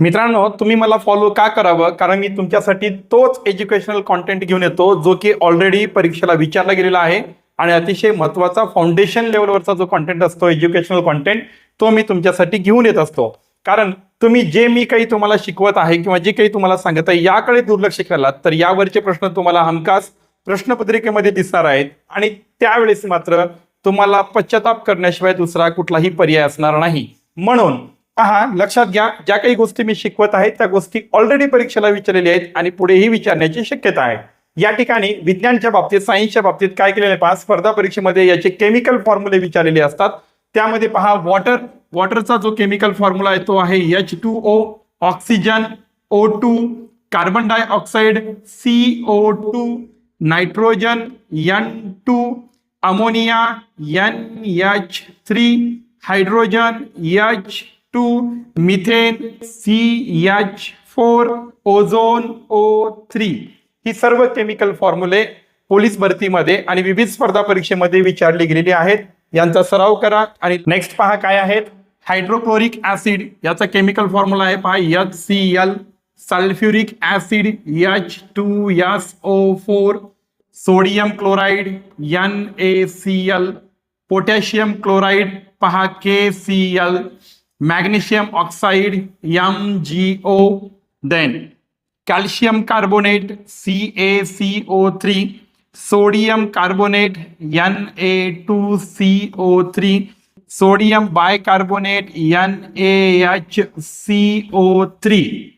मित्रांनो तुम्ही मला फॉलो का करावं? कारण मी तुमच्यासाठी तोच एज्युकेशनल कॉन्टेंट घेऊन येतो जो की ऑलरेडी परीक्षेला विचारला गेलेला आहे आणि अतिशय महत्त्वाचा फाउंडेशन लेवलवरचा जो कॉन्टेंट असतो एज्युकेशनल कॉन्टेंट तो मी तुमच्यासाठी घेऊन येत असतो. कारण तुम्ही जे मी काही तुम्हाला शिकवत आहे किंवा जे काही तुम्हाला सांगत आहे याकडे दुर्लक्ष केलात तर यावरचे प्रश्न तुम्हाला हमखास प्रश्नपत्रिकेमध्ये दिसणार आहेत. आणि त्यावेळेस मात्र तुम्हाला पश्चाताप करण्याशिवाय दुसरा कुठलाही पर्याय असणार नाही. म्हणून पहा लक्षात घ्या ज्या काही गोष्टी मी शिकवत आहे त्या गोष्टी ऑलरेडी परीक्षेला विचारलेल्या आहेत आणि पुढेही विचारण्याची शक्यता आहे. या ठिकाणी विज्ञानच्या बाबतीत सायन्सच्या बाबतीत काय केलेलं आहे पहा स्पर्धा परीक्षेमध्ये याचे केमिकल फॉर्म्युले विचारलेले असतात. त्यामध्ये पहा वॉटर वॉटरचा जो केमिकल फॉर्म्युला आहे तो आहे H two O oxygen O two carbon dioxide C O two nitrogen N two ammonia N H three hydrogen H two methane C H four ozone O three. ही सर्व chemical फॉर्म्युले police भरतीमध्ये आणि विविध स्पर्धा परीक्षेमध्ये विचारली गेलेली आहेत. यांचा सराव करा आणि नेक्स्ट पहा काय आहेत. हायड्रोक्लोरिक ऍसिड याचा केमिकल फॉर्म्युला आहे पहा H C L sulphuric acid H two S O four sodium chloride N A C L potassium chloride पहा K C L magnesium oxide MgO, then calcium carbonate CaCO3, sodium carbonate Na2CO3, sodium bicarbonate NaHCO3.